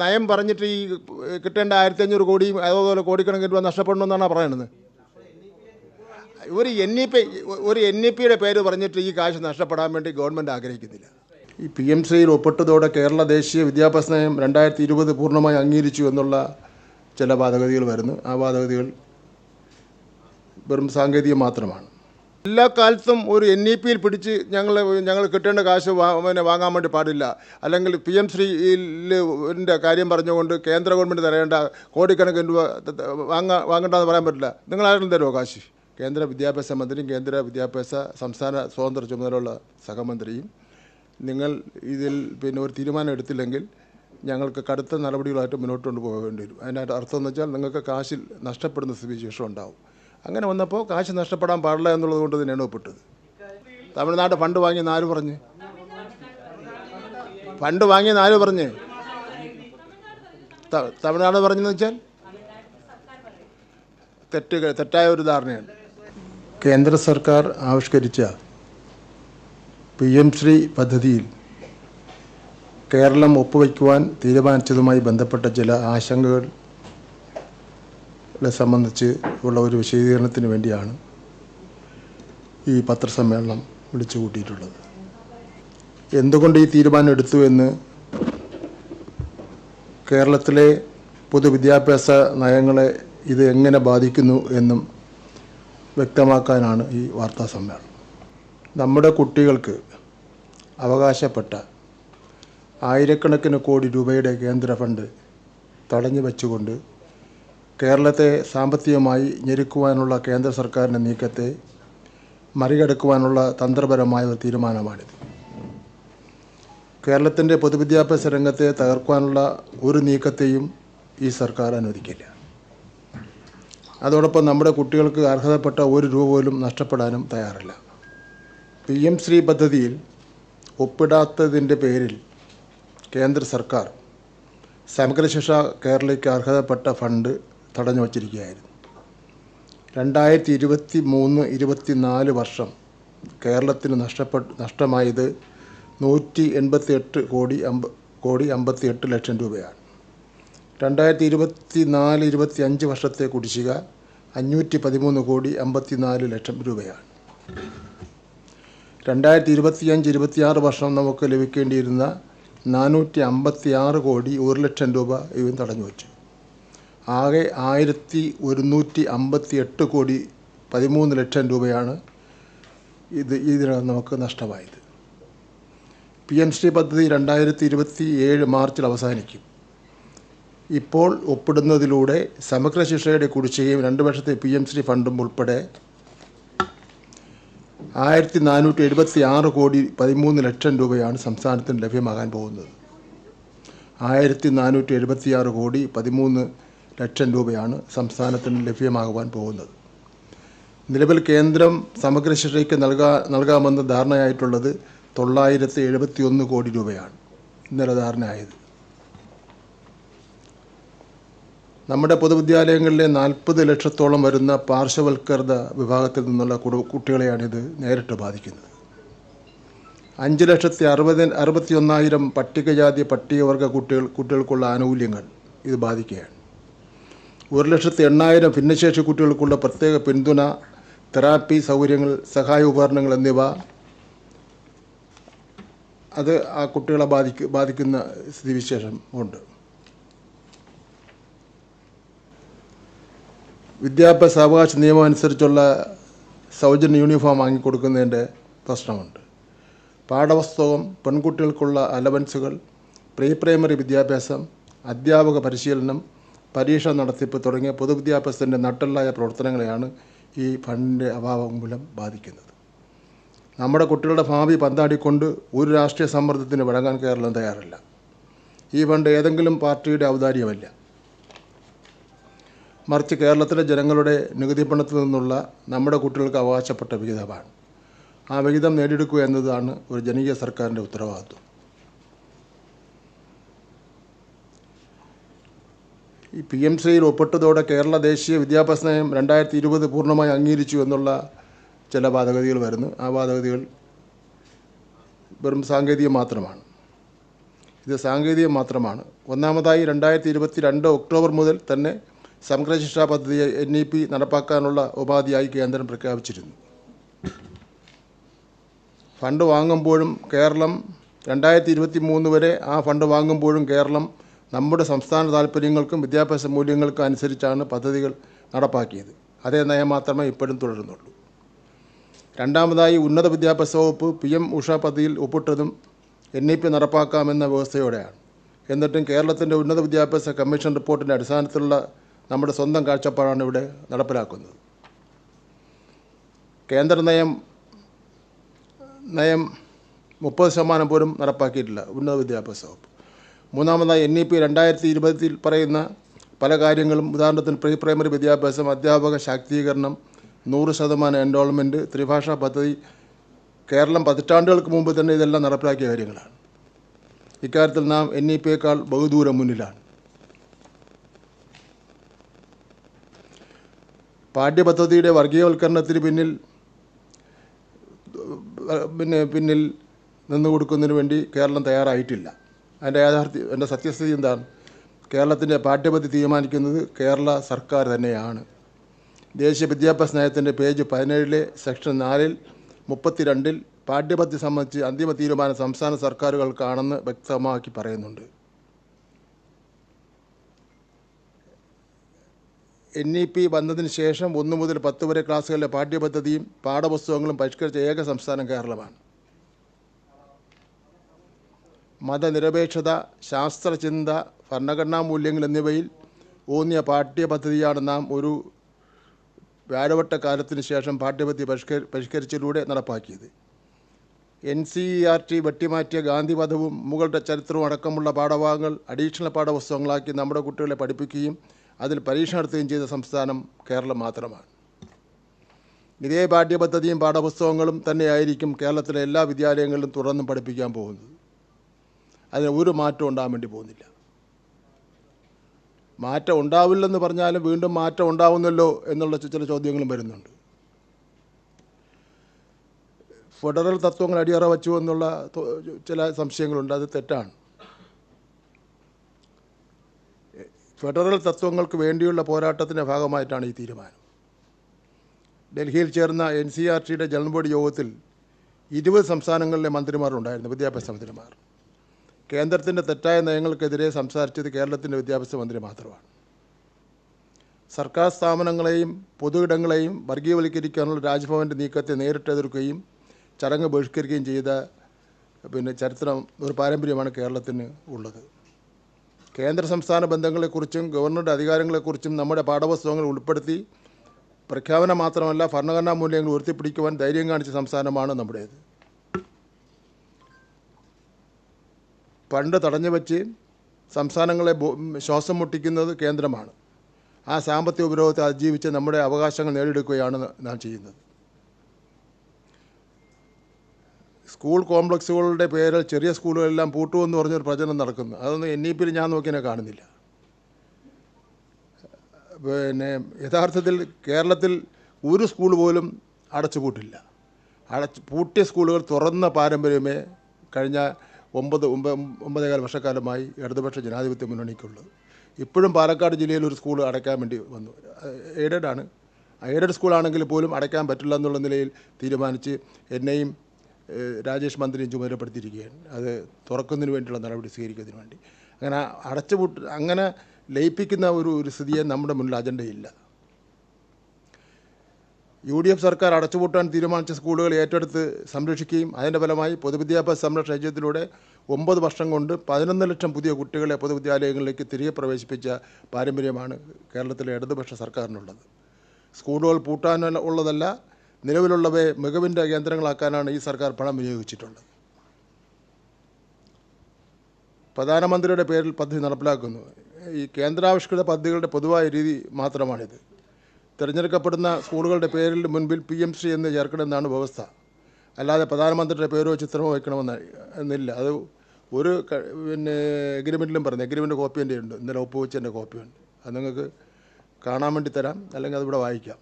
നയം പറഞ്ഞിട്ട് ഈ കിട്ടേണ്ട ആയിരത്തി അഞ്ഞൂറ് കോടിയും അതുപോലെ കോടിക്കണക്കിന് രൂപ നഷ്ടപ്പെടണമെന്നാണ് പറയുന്നത്. ഒരു എൻ ഇ പി ഒരു എൻ ഇ പിയുടെ പേര് പറഞ്ഞിട്ട് ഈ കാശ് നഷ്ടപ്പെടാൻ വേണ്ടി ഗവൺമെന്റ് ആഗ്രഹിക്കുന്നില്ല. ഈ പി എം സിയിൽ ഒപ്പിട്ടതോടെ കേരള ദേശീയ വിദ്യാഭ്യാസ നയം രണ്ടായിരത്തി ഇരുപത് പൂർണമായി അംഗീകരിച്ചു എന്നുള്ള ചില വാദഗതികൾ വരുന്നു. ആ വാദഗതികൾ വെറും സാങ്കേതികം മാത്രമാണ്. എല്ലാ കാലത്തും ഒരു എൻ ഇ പിയിൽ പിടിച്ച് ഞങ്ങൾ ഞങ്ങൾ കിട്ടേണ്ട കാശ് പിന്നെ വാങ്ങാൻ വേണ്ടി പാടില്ല. അല്ലെങ്കിൽ പി എം ശ്രീന്റെ കാര്യം പറഞ്ഞുകൊണ്ട് കേന്ദ്ര ഗവൺമെന്റ് തരേണ്ട കോടിക്കണക്കിന് രൂപ വാങ്ങാ വാങ്ങണ്ടെന്ന് പറയാൻ പറ്റില്ല. നിങ്ങൾ ആരെങ്കിലും തരുമോ കാശ്? കേന്ദ്ര വിദ്യാഭ്യാസ മന്ത്രിയും കേന്ദ്ര വിദ്യാഭ്യാസ സംസ്ഥാന സ്വതന്ത്ര ചുമതലയുള്ള സഹമന്ത്രിയും നിങ്ങൾ ഇതിൽ പിന്നെ ഒരു തീരുമാനം എടുത്തില്ലെങ്കിൽ ഞങ്ങൾക്ക് കടുത്ത നടപടികളായിട്ട് മുന്നോട്ട് കൊണ്ടുപോകേണ്ടി വരും. അതിന്റെ അർത്ഥം എന്ന് വെച്ചാൽ നിങ്ങൾക്ക് കാശിൽ നഷ്ടപ്പെടുന്ന സ്ഥിതി ശേഷം ഉണ്ടാവും. അങ്ങനെ വന്നപ്പോൾ കാശ് നഷ്ടപ്പെടാൻ പാടില്ല എന്നുള്ളത് കൊണ്ട് തന്നെയാണ് ഒപ്പിട്ടത്. തമിഴ്നാട് ഫണ്ട് വാങ്ങി നാല് പറഞ്ഞ്? ഫണ്ട് വാങ്ങി നാല് പറഞ്ഞ്? തമിഴ്നാട് പറഞ്ഞെന്ന് വെച്ചാൽ തെറ്റ് തെറ്റായ ഒരു ധാരണയാണ്. കേന്ദ്ര സർക്കാർ ആവിഷ്കരിച്ച പി എം ശ്രീ പദ്ധതിയിൽ കേരളം ഒപ്പുവയ്ക്കുവാൻ തീരുമാനിച്ചതുമായി ബന്ധപ്പെട്ട ചില ആശങ്കകൾ സംബന്ധിച്ച് ഉള്ള ഒരു വിശദീകരണത്തിന് വേണ്ടിയാണ് ഈ പത്രസമ്മേളനം വിളിച്ചു കൂട്ടിയിട്ടുള്ളത്. എന്തുകൊണ്ട് ഈ തീരുമാനം എടുത്തു എന്ന് കേരളത്തിലെ പൊതുവിദ്യാഭ്യാസ നയങ്ങളെ ഇത് എങ്ങനെ ബാധിക്കുന്നു എന്നും വ്യക്തമാക്കാനാണ് ഈ വാർത്താ സമ്മേളനം. നമ്മുടെ കുട്ടികൾക്ക് അവകാശപ്പെട്ട ആയിരക്കണക്കിന് കോടി രൂപയുടെ കേന്ദ്ര ഫണ്ട് തടഞ്ഞു വച്ചുകൊണ്ട് കേരളത്തെ സാമ്പത്തികമായി ഞെരുക്കുവാനുള്ള കേന്ദ്ര സർക്കാരിന്റെ നീക്കത്തെ മറികടക്കുവാനുള്ള തന്ത്രപരമായ ഒരു തീരുമാനമാണിത്. കേരളത്തിന്റെ പൊതുവിദ്യാഭ്യാസ രംഗത്തെ തകർക്കുവാനുള്ള ഒരു നീക്കത്തെയും ഈ സർക്കാർ അനുവദിക്കില്ല. അതോടൊപ്പം നമ്മുടെ കുട്ടികൾക്ക് അർഹതപ്പെട്ട ഒരു രൂപ പോലും നഷ്ടപ്പെടാനും തയ്യാറില്ല. പി എം ശ്രീ പദ്ധതിയിൽ ഒപ്പിടാത്തതിന്റെ പേരിൽ കേന്ദ്ര സർക്കാർ സമഗ്രശിക്ഷ കേരളയ്ക്ക് അർഹതപ്പെട്ട ഫണ്ട് തടഞ്ഞു വച്ചിരിക്കുകയായിരുന്നു. രണ്ടായിരത്തി ഇരുപത്തി മൂന്ന് ഇരുപത്തി നാല് വർഷം കേരളത്തിന് നഷ്ടപ്പെട്ട് നഷ്ടമായത് നൂറ്റി എൺപത്തി എട്ട് കോടി അമ്പ കോടി അമ്പത്തി എട്ട് ലക്ഷം രൂപയാണ്. രണ്ടായിരത്തി ഇരുപത്തി നാല് ഇരുപത്തി അഞ്ച് വർഷത്തെ കുടിശ്ശിക അഞ്ഞൂറ്റി പതിമൂന്ന് കോടി അമ്പത്തി നാല് ലക്ഷം രൂപയാണ്. രണ്ടായിരത്തി ഇരുപത്തിയഞ്ച് ഇരുപത്തിയാറ് വർഷം നമുക്ക് ലഭിക്കേണ്ടിയിരുന്ന നാനൂറ്റി അമ്പത്തി ആറ് കോടി ഒരു ലക്ഷം രൂപ ഇവൻ തടഞ്ഞു വച്ചു. ആകെ ആയിരത്തി ഒരുന്നൂറ്റി അമ്പത്തി എട്ട് കോടി പതിമൂന്ന് ലക്ഷം രൂപയാണ് ഇത് ഇതിനകം നമുക്ക് നഷ്ടമായത്. പി എം ശ്രീ പദ്ധതി രണ്ടായിരത്തി ഇരുപത്തി ഏഴ് മാർച്ചിൽ അവസാനിക്കും. ഇപ്പോൾ ഒപ്പിടുന്നതിലൂടെ സമഗ്ര ശിക്ഷയുടെ കുടിശ്ശികയും രണ്ട് വർഷത്തെ പി എം ശ്രീ ഫണ്ടും ഉൾപ്പെടെ ആയിരത്തി നാനൂറ്റി എഴുപത്തി ആറ് കോടി പതിമൂന്ന് ലക്ഷം രൂപയാണ് സംസ്ഥാനത്തിന് ലഭ്യമാകാൻ പോകുന്നത്. ആയിരത്തി നാനൂറ്റി എഴുപത്തി ആറ് കോടി പതിമൂന്ന് ലക്ഷം രൂപയാണ് സംസ്ഥാനത്തിന് ലഭ്യമാകുവാൻ പോകുന്നത്. നിലവിൽ കേന്ദ്രം സമഗ്ര ശിക്ഷയ്ക്ക് നൽകാ നൽകാമെന്ന് ധാരണയായിട്ടുള്ളത് തൊള്ളായിരത്തി എഴുപത്തി ഒന്ന് കോടി രൂപയാണ് ഇന്നലെ ധാരണയായത്. നമ്മുടെ പൊതുവിദ്യാലയങ്ങളിലെ നാൽപ്പത് ലക്ഷത്തോളം വരുന്ന പാർശ്വവൽക്കൃത വിഭാഗത്തിൽ നിന്നുള്ള കുടു- കുട്ടികളെയാണിത് നേരിട്ട് ബാധിക്കുന്നത്. അഞ്ച് ലക്ഷത്തി അറുപതി അറുപത്തി ഒന്നായിരം പട്ടികജാതി പട്ടികവർഗ കുട്ടികൾ കുട്ടികൾക്കുള്ള ആനുകൂല്യങ്ങൾ ഇത് ബാധിക്കുകയാണ്. ഒരു ലക്ഷത്തി എണ്ണായിരം ഭിന്നശേഷി കുട്ടികൾക്കുള്ള പ്രത്യേക പിന്തുണ തെറാപ്പി സൗകര്യങ്ങൾ സഹായ ഉപകരണങ്ങൾ എന്നിവ അത് ആ കുട്ടികളെ ബാധിക്ക ബാധിക്കുന്ന സ്ഥിതിവിശേഷം ഉണ്ട്. വിദ്യാഭ്യാസ അവകാശ നിയമം അനുസരിച്ചുള്ള സൗജന്യ യൂണിഫോം വാങ്ങിക്കൊടുക്കുന്നതിന്റെ പ്രശ്നമുണ്ട്. പാഠപുസ്തകം പെൺകുട്ടികൾക്കുള്ള അലവൻസുകൾ പ്രീ പ്രൈമറി വിദ്യാഭ്യാസം അധ്യാപക പരിശീലനം പരീക്ഷ നടത്തിപ്പ് തുടങ്ങിയ പൊതുവിദ്യാഭ്യാസത്തിന്റെ നട്ടല്ലായ പ്രവർത്തനങ്ങളെയാണ് ഈ ഫണ്ടിന്റെ അഭാവം മൂലം ബാധിക്കുന്നത്. നമ്മുടെ കുട്ടികളുടെ ഭാവി പന്താടിക്കൊണ്ട് ഒരു രാഷ്ട്രീയ സമ്മർദ്ദത്തിന് വഴങ്ങാൻ കേരളം തയ്യാറല്ല. ഈ ഫണ്ട് ഏതെങ്കിലും പാർട്ടിയുടെ ഔദാര്യമല്ല. മറിച്ച് കേരളത്തിലെ ജനങ്ങളുടെ നികുതി പണത്തിൽ നിന്നുള്ള നമ്മുടെ കുട്ടികൾക്ക് അവകാശപ്പെട്ട വിഹിതമാണ്. ആ വിഹിതം നേടിയെടുക്കുക എന്നതാണ് ഒരു ജനകീയ സർക്കാരിന്റെ ഉത്തരവാദിത്വം. ഈ പി എം സിയിൽ ഒപ്പിട്ടതോടെ കേരള ദേശീയ വിദ്യാഭ്യാസ നയം രണ്ടായിരത്തി ഇരുപത് പൂർണമായി അംഗീകരിച്ചു എന്നുള്ള ചില വാദഗതികൾ വരുന്നു. ആ വാദഗതികൾ വെറും സാങ്കേതികം മാത്രമാണ്. ഇത് സാങ്കേതികം മാത്രമാണ്. ഒന്നാമതായി രണ്ടായിരത്തി ഇരുപത്തി രണ്ട് ഒക്ടോബർ മുതൽ തന്നെ സമഗ്ര ശിക്ഷാ പദ്ധതി എൻ ഇ പി നടപ്പാക്കാനുള്ള ഉപാധിയായി കേന്ദ്രം പ്രഖ്യാപിച്ചിരുന്നു. ഫണ്ട് വാങ്ങുമ്പോഴും കേരളം രണ്ടായിരത്തി ഇരുപത്തി മൂന്ന് വരെ ആ ഫണ്ട് വാങ്ങുമ്പോഴും കേരളം നമ്മുടെ സംസ്ഥാന താല്പര്യങ്ങൾക്കും വിദ്യാഭ്യാസ മൂല്യങ്ങൾക്കും അനുസരിച്ചാണ് പദ്ധതികൾ നടപ്പാക്കിയത്. അതേ നയം മാത്രമേ ഇപ്പോഴും തുടരുന്നുള്ളൂ. രണ്ടാമതായി ഉന്നത വിദ്യാഭ്യാസ വകുപ്പ് പി എം ഉഷ പദ്ധതിയിൽ ഒപ്പിട്ടതും എൻ ഇ പി നടപ്പാക്കാമെന്ന വ്യവസ്ഥയോടെയാണ്. എന്നിട്ടും കേരളത്തിന്റെ ഉന്നത വിദ്യാഭ്യാസ കമ്മീഷൻ റിപ്പോർട്ടിന്റെ അടിസ്ഥാനത്തിലുള്ള നമ്മുടെ സ്വന്തം കാഴ്ചപ്പാടാണ് ഇവിടെ നടപ്പിലാക്കുന്നത്. കേന്ദ്ര നയം നയം മുപ്പത് ശതമാനം പോലും നടപ്പാക്കിയിട്ടില്ല ഉന്നത വിദ്യാഭ്യാസ വകുപ്പ്. മൂന്നാമതായി എൻ ഇ പി രണ്ടായിരത്തി ഇരുപതിൽ പറയുന്ന പല കാര്യങ്ങളും ഉദാഹരണത്തിന് പ്രീ പ്രൈമറി വിദ്യാഭ്യാസം അധ്യാപക ശാക്തീകരണം നൂറ് ശതമാനം എൻറോൾമെന്റ് ത്രിഭാഷാ പദ്ധതി കേരളം പതിറ്റാണ്ടുകൾക്ക് മുമ്പ് തന്നെ ഇതെല്ലാം നടപ്പിലാക്കിയ കാര്യങ്ങളാണ്. ഇക്കാര്യത്തിൽ നാം എൻ ഇ പിയേക്കാൾ ബഹുദൂരം മുന്നിലാണ്. പാഠ്യപദ്ധതിയുടെ വർഗീയവൽക്കരണത്തിന് പിന്നിൽ പിന്നെ പിന്നിൽ നിന്നു കൊടുക്കുന്നതിന് വേണ്ടി കേരളം തയ്യാറായിട്ടില്ല. അതിന്റെ യാഥാർത്ഥ്യം എന്റെ സത്യസ്ഥിതി എന്താണ്? കേരളത്തിന്റെ പാഠ്യപദ്ധതി തീരുമാനിക്കുന്നത് കേരള സർക്കാർ തന്നെയാണ്. ദേശീയ വിദ്യാഭ്യാസ നയത്തിന്റെ പേജ് പതിനേഴിലെ സെക്ഷൻ നാലിൽ മുപ്പത്തിരണ്ടിൽ പാഠ്യപദ്ധതി സംബന്ധിച്ച് അന്തിമ തീരുമാനം സംസ്ഥാന സർക്കാരുകൾക്കാണെന്ന് വ്യക്തമാക്കി പറയുന്നുണ്ട്. എൻ ഇ പി വന്നതിന് ശേഷം ഒന്ന് മുതൽ പത്ത് വരെ ക്ലാസ്സുകളിലെ പാഠ്യപദ്ധതിയും പാഠപുസ്തകങ്ങളും പരിഷ്കരിച്ച ഏക സംസ്ഥാനം കേരളമാണ്. മതനിരപേക്ഷത ശാസ്ത്രചിന്ത ഭരണഘടനാ മൂല്യങ്ങൾ എന്നിവയിൽ ഊന്നിയ പാഠ്യപദ്ധതിയാണ് നാം ഒരു വ്യാഴവട്ട കാലത്തിന് ശേഷം പാഠ്യപദ്ധതി പരിഷ്കരി പരിഷ്കരിച്ചതിലൂടെ നടപ്പാക്കിയത്. N C E R T വെട്ടിമാറ്റിയ ഗാന്ധിവധവും മുകളുടെ ചരിത്രവും അടക്കമുള്ള പാഠഭാഗങ്ങൾ അഡീഷണൽ പാഠപുസ്തകങ്ങളാക്കി നമ്മുടെ കുട്ടികളെ പഠിപ്പിക്കുകയും അതിൽ പരീക്ഷ നടത്തുകയും ചെയ്ത സംസ്ഥാനം കേരളം മാത്രമാണ്. ഇതേ പാഠ്യപദ്ധതിയും പാഠപുസ്തകങ്ങളും തന്നെയായിരിക്കും കേരളത്തിലെ എല്ലാ വിദ്യാലയങ്ങളിലും തുടർന്നും പഠിപ്പിക്കാൻ പോകുന്നത്. അതിന് ഒരു മാറ്റം ഉണ്ടാകാൻ വേണ്ടി പോകുന്നില്ല. മാറ്റം ഉണ്ടാവില്ലെന്ന് പറഞ്ഞാലും വീണ്ടും മാറ്റം ഉണ്ടാവുന്നല്ലോ എന്നുള്ള ചില ചോദ്യങ്ങളും വരുന്നുണ്ട്. ഫെഡറൽ തത്വങ്ങൾ അടിയറ വച്ചു എന്നുള്ള ചില സംശയങ്ങളുണ്ട്. അത് തെറ്റാണ്. ഫെഡറൽ തത്വങ്ങൾക്ക് വേണ്ടിയുള്ള പോരാട്ടത്തിന്റെ ഭാഗമായിട്ടാണ് ഈ തീരുമാനം. ഡൽഹിയിൽ ചേർന്ന എൻ സി ആർ ടിയുടെ ജനറൽ ബോഡി യോഗത്തിൽ ഇരുപത് സംസ്ഥാനങ്ങളിലെ മന്ത്രിമാരുണ്ടായിരുന്നു വിദ്യാഭ്യാസ മന്ത്രിമാർ. കേന്ദ്രത്തിന്റെ തെറ്റായ നയങ്ങൾക്കെതിരെ സംസാരിച്ചത് കേരളത്തിന്റെ വിദ്യാഭ്യാസ മന്ത്രി മാത്രമാണ്. സർക്കാർ സ്ഥാപനങ്ങളെയും പൊതു ഇടങ്ങളെയും വർഗീയവൽക്കരിക്കാനുള്ള രാജ്ഭവന്റെ നീക്കത്തെ നേരിട്ട് എതിർക്കുകയും ചടങ്ങ് ബഹിഷ്കരിക്കുകയും ചെയ്ത പിന്നെ ചരിത്രം ഒരു പാരമ്പര്യമാണ് കേരളത്തിന് ഉള്ളത്. കേന്ദ്ര സംസ്ഥാന ബന്ധങ്ങളെക്കുറിച്ചും ഗവർണറുടെ അധികാരങ്ങളെക്കുറിച്ചും നമ്മുടെ പാഠപുസ്തകങ്ങൾ ഉൾപ്പെടുത്തി പ്രഖ്യാപനം മാത്രമല്ല ഭരണഘടനാ മൂല്യങ്ങൾ ഉയർത്തിപ്പിടിക്കുവാൻ ധൈര്യം കാണിച്ച സംസ്ഥാനമാണ് നമ്മുടേത്. പണ്ട് തടഞ്ഞു വച്ച് സംസ്ഥാനങ്ങളെ ശ്വാസം മുട്ടിക്കുന്നത് കേന്ദ്രമാണ്. ആ സാമ്പത്തിക ഉപരോധത്തെ അതിജീവിച്ച് നമ്മുടെ അവകാശങ്ങൾ നേടിയെടുക്കുകയാണ് നാം ചെയ്യുന്നത്. സ്കൂൾ കോംപ്ലക്സുകളുടെ പേരിൽ ചെറിയ സ്കൂളുകളെല്ലാം പൂട്ടുമെന്ന് പറഞ്ഞൊരു പ്രചരണം നടക്കുന്നു. അതൊന്നും എൻ ഇ പിയിൽ ഞാൻ നോക്കിയാൽ കാണുന്നില്ല. പിന്നെ യഥാർത്ഥത്തിൽ കേരളത്തിൽ ഒരു സ്കൂൾ പോലും അടച്ചുപൂട്ടില്ല. അടച്ച് പൂട്ടിയ സ്കൂളുകൾ തുറന്ന പാരമ്പര്യമേ കഴിഞ്ഞ ഒമ്പത് ഒമ്പ ഒമ്പതേകാൽ വർഷക്കാലമായി ഇടതുപക്ഷ ജനാധിപത്യ മുന്നണിക്കുള്ളത്. ഇപ്പോഴും പാലക്കാട് ജില്ലയിൽ ഒരു സ്കൂൾ അടയ്ക്കാൻ വേണ്ടി വന്നു. എയ്ഡഡ് ആണ്. എയ്ഡഡ് സ്കൂളാണെങ്കിൽ പോലും അടയ്ക്കാൻ പറ്റില്ല എന്നുള്ള നിലയിൽ തീരുമാനിച്ച് എന്നെയും രാജേഷ് മന്ത്രിയും ചുമതലപ്പെടുത്തിയിരിക്കുകയാണ്. അത് തുറക്കുന്നതിന് വേണ്ടിയുള്ള നടപടി സ്വീകരിക്കുന്നതിന് വേണ്ടി. അങ്ങനെ അടച്ചുപൂട്ട് അങ്ങനെ ലയിപ്പിക്കുന്ന ഒരു ഒരു സ്ഥിതിയെ നമ്മുടെ മുന്നിൽ അജണ്ടയില്ല. യു ഡി എഫ് സർക്കാർ അടച്ചുപൂട്ടാൻ തീരുമാനിച്ച സ്കൂളുകൾ ഏറ്റെടുത്ത് സംരക്ഷിക്കുകയും അതിന്റെ ഫലമായി പൊതുവിദ്യാഭ്യാസ സംരക്ഷണ യജ്ഞത്തിലൂടെ ഒമ്പത് വർഷം കൊണ്ട് പതിനൊന്ന് ലക്ഷം പുതിയ കുട്ടികളെ പൊതുവിദ്യാലയങ്ങളിലേക്ക് തിരികെ പ്രവേശിപ്പിച്ച പാരമ്പര്യമാണ് കേരളത്തിലെ ഇടതുപക്ഷ സർക്കാരിനുള്ളത്. സ്കൂളുകൾ പൂട്ടാൻ ഉള്ളതല്ല നിലവിലുള്ളവയെ മികവിന്റെ കേന്ദ്രങ്ങളാക്കാനാണ് ഈ സർക്കാർ പണം വിനിയോഗിച്ചിട്ടുള്ളത്. പ്രധാനമന്ത്രിയുടെ പേരിൽ പദ്ധതി നടപ്പിലാക്കുന്നു. ഈ കേന്ദ്രാവിഷ്കൃത പദ്ധതികളുടെ പൊതുവായ രീതി മാത്രമാണിത്. തിരഞ്ഞെടുക്കപ്പെടുന്ന സ്കൂളുകളുടെ പേരിൽ മുൻപിൽ പി എം ശ്രീ എന്ന് ചേർക്കണമെന്നാണ് വ്യവസ്ഥ. അല്ലാതെ പ്രധാനമന്ത്രിയുടെ പേരോ ചിത്രമോ വയ്ക്കണമെന്ന് എന്നില്ല. അത് ഒരു പിന്നെ എഗ്രിമെന്റിലും പറഞ്ഞു എഗ്രിമെന്റ് കോപ്പി എന്റെ ഉണ്ട്. ഇന്നലെ ഒപ്പുവെച്ചതിന്റെ കോപ്പിയുണ്ട് അത് നിങ്ങൾക്ക് കാണാൻ വേണ്ടി തരാം. അല്ലെങ്കിൽ അതിവിടെ വായിക്കാം.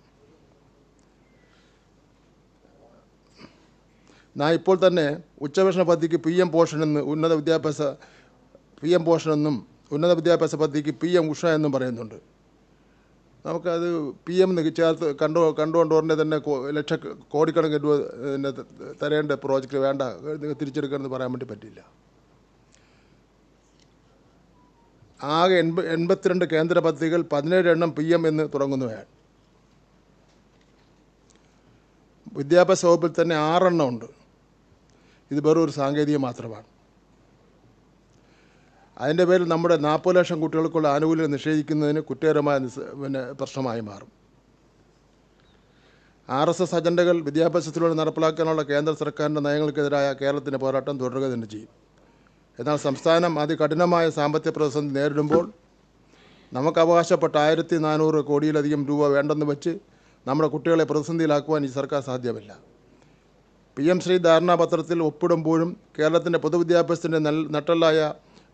ഞാൻ ഇപ്പോൾ തന്നെ ഉച്ചഭക്ഷണ പദ്ധതിക്ക് പി എം പോഷൻ എന്ന് ഉന്നത വിദ്യാഭ്യാസ പി എം പോഷൻ എന്നും ഉന്നത വിദ്യാഭ്യാസ പദ്ധതിക്ക് പി എം ഉഷ എന്നും പറയുന്നുണ്ട്. നമുക്കത് പി എം ചേർത്ത് കണ്ടു കണ്ടുകൊണ്ട് ഉടനെ തന്നെ ലക്ഷ കോടിക്കണക്കിന് രൂപ പിന്നെ തരേണ്ട പ്രോജക്റ്റ് വേണ്ട തിരിച്ചെടുക്കണമെന്ന് പറയാൻ വേണ്ടി പറ്റില്ല ആകെ എൺപ എൺപത്തിരണ്ട് കേന്ദ്ര പദ്ധതികൾ പതിനേഴ് എണ്ണം പി എം എന്ന് തുടങ്ങുന്നവയാണ്. വിദ്യാഭ്യാസ വകുപ്പിൽ തന്നെ ആറെണ്ണം ഉണ്ട്. ഇത് വെറും ഒരു സാങ്കേതികം മാത്രമാണ്. അതിന്റെ പേരിൽ നമ്മുടെ നാൽപ്പത് ലക്ഷം കുട്ടികൾക്കുള്ള ആനുകൂല്യം നിഷേധിക്കുന്നതിന് കുറ്റകരമായ പിന്നെ പ്രശ്നമായി മാറും. ആർ എസ് എസ് അജണ്ടകൾ വിദ്യാഭ്യാസത്തിലൂടെ നടപ്പിലാക്കാനുള്ള കേന്ദ്ര സർക്കാരിന്റെ നയങ്ങൾക്കെതിരായ കേരളത്തിന്റെ പോരാട്ടം തുടരുക തന്നെ ചെയ്യും. എന്നാൽ സംസ്ഥാനം അതികഠിനമായ സാമ്പത്തിക പ്രതിസന്ധി നേരിടുമ്പോൾ നമുക്ക് അവകാശപ്പെട്ട ആയിരത്തി നാനൂറ് കോടിയിലധികം രൂപ വേണ്ടെന്ന് വെച്ച് നമ്മുടെ കുട്ടികളെ പ്രതിസന്ധിയിലാക്കുവാൻ ഈ സർക്കാർ സാധ്യമല്ല. പി എം ശ്രീ ധാരണാപത്രത്തിൽ ഒപ്പിടുമ്പോഴും കേരളത്തിന്റെ പൊതുവിദ്യാഭ്യാസത്തിന്റെ നൽ നട്ടലായ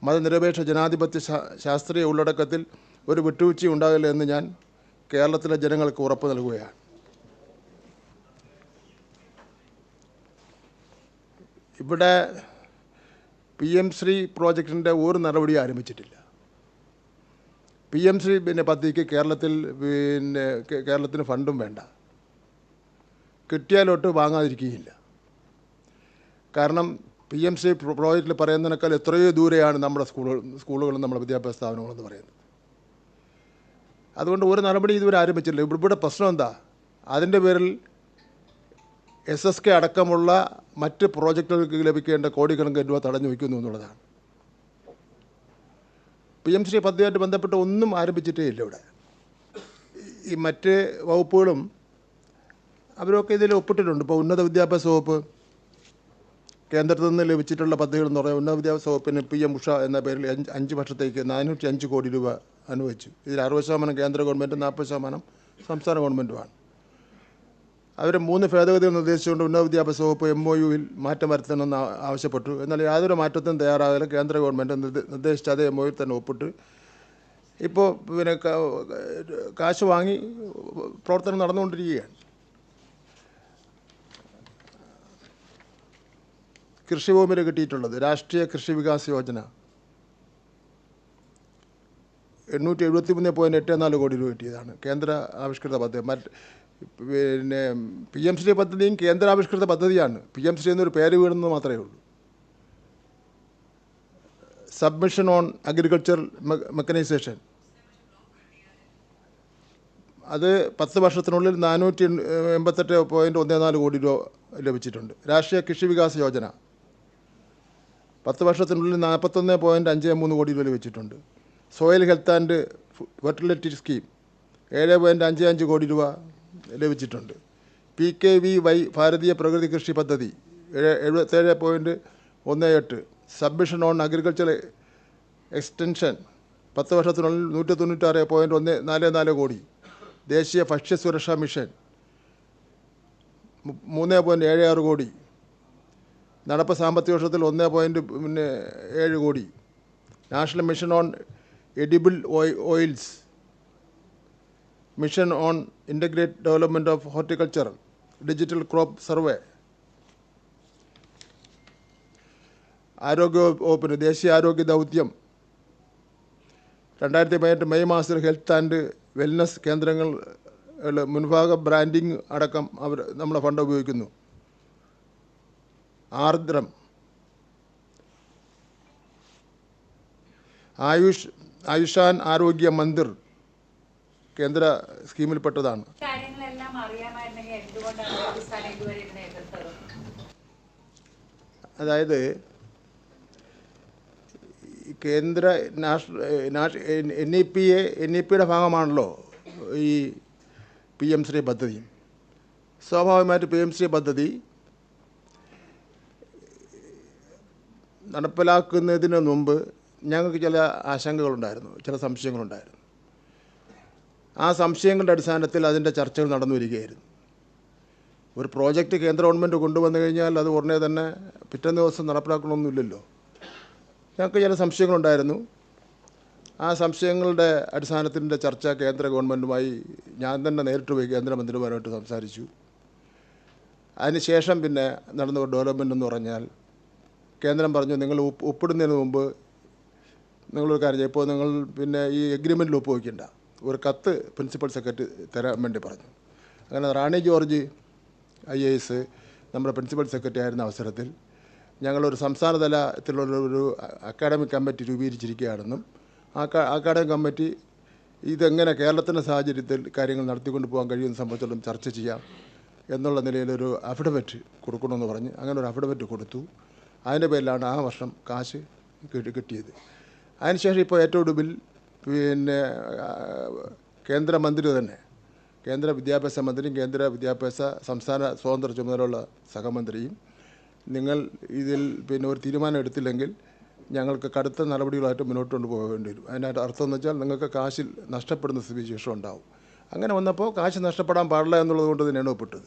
മതനിരപേക്ഷ ജനാധിപത്യ ശാസ്ത്രീയ ഉള്ളടക്കത്തിൽ ഒരു വിട്ടുവീഴ്ച ഉണ്ടാകില്ല എന്ന് ഞാൻ കേരളത്തിലെ ജനങ്ങൾക്ക് ഉറപ്പ് നൽകുകയാണ്. ഇവിടെ പി എം ശ്രീ പ്രോജക്റ്റിന്റെ ഒരു നടപടിയും ആരംഭിച്ചിട്ടില്ല. പി എം ശ്രീ പിന്നെ പദ്ധതിക്ക് കേരളത്തിൽ പിന്നെ കേരളത്തിന് ഫണ്ടും വേണ്ട. കിട്ടിയാലൊട്ട് വാങ്ങാതിരിക്കുകയില്ല. കാരണം പി എം സി പ്രോജക്റ്റിൽ പറയുന്നതിനേക്കാൾ എത്രയോ ദൂരെയാണ് നമ്മുടെ സ്കൂളുകൾ സ്കൂളുകളും നമ്മുടെ വിദ്യാഭ്യാസ സ്ഥാപനങ്ങളെന്ന് പറയുന്നത്. അതുകൊണ്ട് ഒരു നടപടി ഇതുവരെ ആരംഭിച്ചില്ല ഇവിടെ പ്രശ്നം എന്താ? അതിന്റെ പേരിൽ എസ് എസ് കെ അടക്കമുള്ള മറ്റ് പ്രോജക്റ്റുകൾക്ക് ലഭിക്കേണ്ട കോടിക്കണക്കിന് രൂപ തടഞ്ഞു വയ്ക്കുന്നു എന്നുള്ളതാണ്. പി എം ശ്രീ പദ്ധതിയായിട്ട് ബന്ധപ്പെട്ട് ഒന്നും ആരംഭിച്ചിട്ടേ ഇല്ല ഇവിടെ. ഈ മറ്റ് വകുപ്പുകളും അവരൊക്കെ ഇതിൽ ഒപ്പിട്ടിട്ടുണ്ട്. ഇപ്പോൾ ഉന്നത വിദ്യാഭ്യാസ വകുപ്പ് കേന്ദ്രത്തിൽ നിന്ന് ലഭിച്ചിട്ടുള്ള പദ്ധതികൾ എന്ന് പറയുന്നത് ഉന്നത വിദ്യാഭ്യാസ വകുപ്പിന് പി എം ഉഷ എന്ന പേരിൽ അഞ്ച് അഞ്ച് വർഷത്തേക്ക് നാനൂറ്റി അഞ്ച് കോടി രൂപ അനുവദിച്ചു. ഇതിൽ അറുപത് ശതമാനം കേന്ദ്ര ഗവൺമെന്റും നാൽപ്പത് ശതമാനം സംസ്ഥാന ഗവൺമെന്റുമാണ് അവർ മൂന്ന് ഭേദഗതികൾ നിർദ്ദേശിച്ചുകൊണ്ട് ഉന്നത വിദ്യാഭ്യാസ വകുപ്പ് എം ഒ യുവിൽ മാറ്റം വരുത്തണമെന്ന് ആവശ്യപ്പെട്ടു. എന്നാൽ യാതൊരു മാറ്റത്തിനും തയ്യാറാകില്ല കേന്ദ്ര ഗവൺമെന്റ് നിർദ്ദേശിച്ച അതേ എം ഒ യിൽ തന്നെ ഒപ്പിട്ട്. ഇപ്പോൾ പിന്നെ കാശ് വാങ്ങി പ്രവർത്തനം നടന്നുകൊണ്ടിരിക്കുകയാണ്. കൃഷിഭൂമിയിൽ കിട്ടിയിട്ടുള്ളത് രാഷ്ട്രീയ കൃഷി വികാസ് യോജന. എണ്ണൂറ്റി എഴുപത്തി മൂന്ന് പോയിന്റ് എട്ട് നാല് കോടി രൂപ കിട്ടിയതാണ്. കേന്ദ്ര ആവിഷ്കൃത പദ്ധതി മറ്റ് പിന്നെ പി എം ശ്രീ പദ്ധതിയും കേന്ദ്ര ആവിഷ്കൃത പദ്ധതിയാണ്. പി എം ശ്രീ എന്നൊരു പേര് വീണെന്ന് മാത്രമേ ഉള്ളൂ. സബ്മിഷൻ ഓൺ അഗ്രികൾച്ചർ മെക്കനൈസേഷൻ അത് പത്ത് വർഷത്തിനുള്ളിൽ നാനൂറ്റി എൺപത്തെട്ട് പോയിന്റ് ഒന്ന് നാല് കോടി രൂപ ലഭിച്ചിട്ടുണ്ട്. രാഷ്ട്രീയ കൃഷി വികാസ യോജന. പത്ത് വർഷത്തിനുള്ളിൽ നാൽപ്പത്തൊന്ന് പോയിന്റ് അഞ്ച് മൂന്ന് കോടി രൂപ വെച്ചിട്ടുണ്ട്. Soil health and fertility scheme ഏഴ് പോയിന്റ് അഞ്ച് അഞ്ച് കോടി രൂപ ലഭിച്ചിട്ടുണ്ട്. പി കെ വി വൈ ഭാരതീയ പ്രകൃതി കൃഷി പദ്ധതി ഏഴ് എഴുപത്തേഴ് പോയിന്റ് ഒന്ന് എട്ട്. സബ്മിഷൻ ഓൺ അഗ്രികൾച്ചർ എക്സ്റ്റൻഷൻ പത്ത് വർഷത്തിനുള്ളിൽ നൂറ്റി തൊണ്ണൂറ്റാറ് പോയിന്റ് ഒന്ന് നാല് നാല് കോടി. ദേശീയ ഭക്ഷ്യ സുരക്ഷാ മിഷൻ മൂന്ന് പോയിന്റ് ഏഴ് ആറ് കോടി. നടപ്പ് സാമ്പത്തിക വർഷത്തിൽ ഒന്ന് പോയിന്റ് പിന്നെ ഏഴ് കോടി. National mission on edible oils mission on integrate development of horticulture digital crop survey ആരോഗ്യ വകുപ്പിന് ദേശീയ ആരോഗ്യ ദൗത്യം. രണ്ടായിരത്തി പതിനെട്ട് മെയ് മാസത്തിൽ ഹെൽത്ത് ആൻഡ് വെൽനസ് കേന്ദ്രങ്ങൾ മുൻഭാഗ ബ്രാൻഡിംഗ് അടക്കം അവർ നമ്മളെ ഫണ്ട് ഉപയോഗിക്കുന്നു. ആർദ്രം. ആയുഷ് ആയുഷാൻ ആരോഗ്യ മന്ദിർ കേന്ദ്ര സ്കീമിൽപ്പെട്ടതാണ്. അതായത് കേന്ദ്ര national N E P A N E പിയുടെ ഭാഗമാണല്ലോ ഈ പി എം ശ്രീ പദ്ധതി. സ്വാഭാവികമായിട്ട് പി എം ശ്രീ പദ്ധതി നടപ്പിലാക്കുന്നതിന് മുമ്പ് ഞങ്ങൾക്ക് ചില ആശങ്കകളുണ്ടായിരുന്നു ചില സംശയങ്ങളുണ്ടായിരുന്നു. ആ സംശയങ്ങളുടെ അടിസ്ഥാനത്തിൽ അതിന്റെ ചർച്ചകൾ നടന്നു വരികയായിരുന്നു. ഒരു പ്രോജക്റ്റ് കേന്ദ്ര ഗവൺമെന്റ് കൊണ്ടുവന്നു കഴിഞ്ഞാൽ അത് ഉടനെ തന്നെ പിറ്റേന്ന് ദിവസം നടപ്പിലാക്കണമെന്നില്ലല്ലോ. ഞങ്ങൾക്ക് ചില സംശയങ്ങളുണ്ടായിരുന്നു. ആ സംശയങ്ങളുടെ അടിസ്ഥാനത്തിന്റെ ചർച്ച കേന്ദ്ര ഗവൺമെന്റുമായി ഞാൻ തന്നെ നേരിട്ട് പോയി കേന്ദ്രമന്ത്രിമാരുമായിട്ട് സംസാരിച്ചു. അതിനുശേഷം പിന്നെ നടന്ന ഡെവലപ്മെന്റ് എന്ന് പറഞ്ഞാൽ കേന്ദ്രം പറഞ്ഞു നിങ്ങൾ ഒപ്പ് ഒപ്പിടുന്നതിന് മുമ്പ് നിങ്ങളൊരു കാര്യം ചെയ്യും. ഇപ്പോൾ നിങ്ങൾ പിന്നെ ഈ എഗ്രിമെന്റിൽ ഒപ്പുവെക്കണ്ട ഒരു കത്ത് പ്രിൻസിപ്പൽ സെക്രട്ടറി തരാൻ വേണ്ടി പറഞ്ഞു. അങ്ങനെ Rani George I A S നമ്മുടെ പ്രിൻസിപ്പൽ സെക്രട്ടറി ആയിരുന്ന അവസരത്തിൽ ഞങ്ങളൊരു സംസ്ഥാന തലത്തിലുള്ള ഒരു അക്കാഡമിക് കമ്മിറ്റി രൂപീകരിച്ചിരിക്കുകയാണെന്നും ആ അക്കാഡമിക് കമ്മിറ്റി ഇതെങ്ങനെ കേരളത്തിന്റെ സാഹചര്യത്തിൽ കാര്യങ്ങൾ നടത്തിക്കൊണ്ട് പോകാൻ കഴിയുന്ന സംബന്ധിച്ചിടത്തോളം ചർച്ച ചെയ്യാം എന്നുള്ള നിലയിലൊരു അഫിഡവിറ്റ് കൊടുക്കണമെന്ന് പറഞ്ഞ് അങ്ങനെ ഒരു അഫിഡവിറ്റ് കൊടുത്തു. അതിന്റെ പേരിലാണ് ആ വർഷം കാശ് കിട്ടി കിട്ടിയത്. അതിനുശേഷം ഇപ്പോൾ ഏറ്റവും ഒടുവിൽ പിന്നെ കേന്ദ്രമന്ത്രി തന്നെ കേന്ദ്ര വിദ്യാഭ്യാസ മന്ത്രിയും കേന്ദ്ര വിദ്യാഭ്യാസ സംസ്ഥാന സ്വതന്ത്ര ചുമതലയുള്ള സഹമന്ത്രിയും നിങ്ങൾ ഇതിൽ പിന്നെ ഒരു തീരുമാനം എടുത്തില്ലെങ്കിൽ ഞങ്ങൾക്ക് കടുത്ത നടപടികളായിട്ട് മുന്നോട്ട് കൊണ്ടുപോകേണ്ടി വരും. അതിനായിട്ട് അർത്ഥം എന്ന് വെച്ചാൽ നിങ്ങൾക്ക് കാശിൽ നഷ്ടപ്പെടുന്ന സ്ഥിതിവിശേഷം ഉണ്ടാവും അങ്ങനെ വന്നപ്പോൾ കാശ് നഷ്ടപ്പെടാൻ പാടില്ല എന്നുള്ളത് കൊണ്ട് തന്നെയാണ് ഒപ്പിട്ടത്.